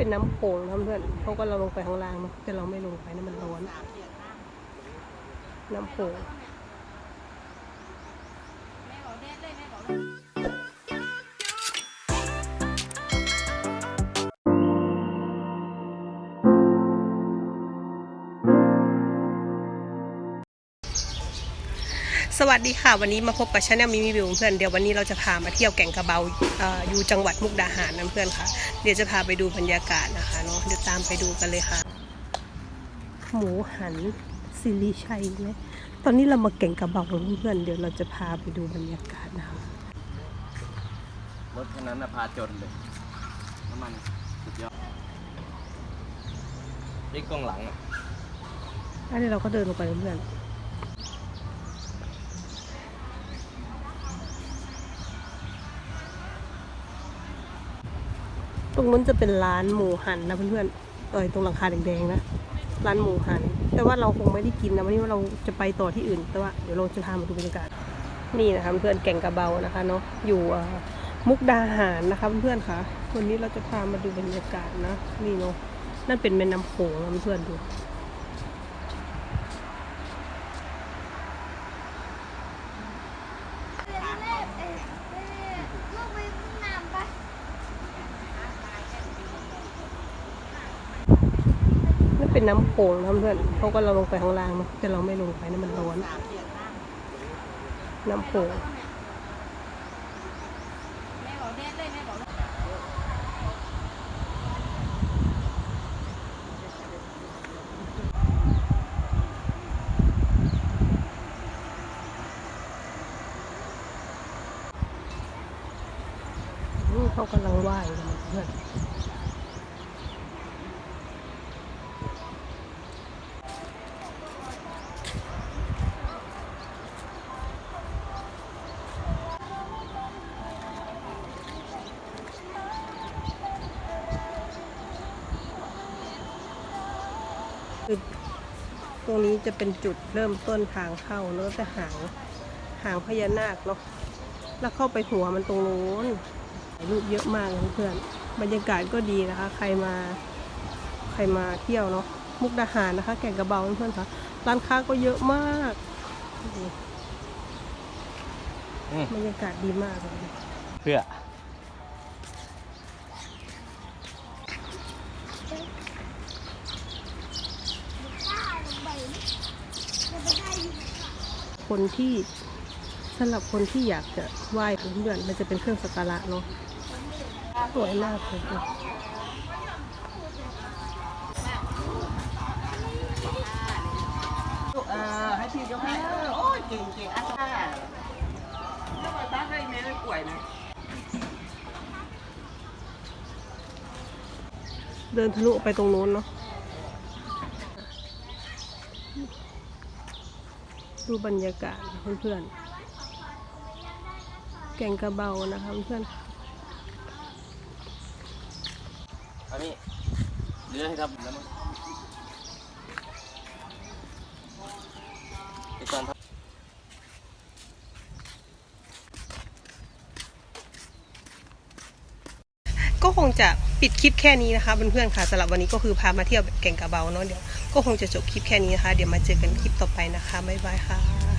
เป็นน้ำโขงนะเพื่อนเพราะว่าเราลงไปข้างล่างเนาะแต่เราไม่ลงไปนะมันร้อน น้ำโขง สวัสดีค่ะวันนี้มาพบกับชาแนลมิมิวิวเพื่อนเดี๋ยววันนี้เราจะพามาเที่ยวแก่งกระเบาเอออยู่จังหวัดมุกดาหารนะเพื่อนค่ะ เดี๋ยวจะพาไปดูบรรยากาศนะคะเนาะเดี๋ยวตามไปดูกันเลยค่ะ หมูหันซิริชัยไหมตอนนี้เรามาแก่งกระเบาเพื่อนๆเดี๋ยวเราจะพาไปดูบรรยากาศนะคะรถคันนั้นนะพาจนเลยน้ำมันสุดยอดนี่กล้องหลังอะอันนี้เราก็เดินลงไปเพื่อน รงนู้นจะเป็นร้านหมูหันนะเพื่อนๆต่อยตรงหลังคาแดงๆนะร้านหมูหัน แต่ว่าเราคงไม่ได้กินนะวันนี้ว่าเราจะไปต่อที่อื่น แต่ว่าเดี๋ยวเราจะพามาดูบรรยากาศนี่นะคะเพื่อนแก่งกระเบานะคะเนาะอยู่มุกดาหารนะคะเพื่อนๆค่ะวันนี้เราจะพามาดูบรรยากาศนะนี่เนาะนั่นเป็นแม่น้ำโขงนะเพื่อนๆดู ลูกไปน้ำปะ นั่นเป็นน้ำโขงนะเพื่อนเขาก็เราลงไปข้างล่างเนาะแต่เราไม่ลงไปนะมันร้อน น้ำโขงเขากำลังไหว้กันเพื่อน คือตรงนี้จะเป็นจุดเริ่มต้นทางเข้าแล้วก็จะหางหางพญานาคเนาะแล้วเข้าไปหัวมันตรงนู้นถ่ายรูปเยอะมากเลยเพื่อนบรรยากาศก็ดีนะคะ ใครมาใครมาเที่ยวเนาะมุกดาหารนะคะ แก่งกระเบาเพื่อนๆคะร้านค้าก็เยอะมากนี่อืมบรรยากาศดีมากเลยเพื่อ คนที่สำหรับคนที่อยากจะไหว้เพื่อนๆมันจะเป็นเครื่องสักการะเนาะสวยมากเลยค่ะเออให้พี่ยกให้เออโอ้ยเก่งเก่งอะค่ะแล้วบ้านได้เมย์ได้ป่วยนะเดินทะลุไปตรงโน้นเนาะ ดูบรรยากาศเพื่อนๆ แก่งกระเบานะคะเพื่อนอันนี้เรือให้ครับแล้วมั้งไอ้ตอนทับก็คงจะ ปิดคลิปแค่นี้นะคะเพื่อนๆค่ะสำหรับวันนี้ก็คือพามาเที่ยวแบบแก่งกระเบาเนาะเดี๋ยวก็คงจะจบคลิปแค่นี้นะคะ เดี๋ยวมาเจอกันคลิปต่อไปนะคะบ๊ายบายค่ะ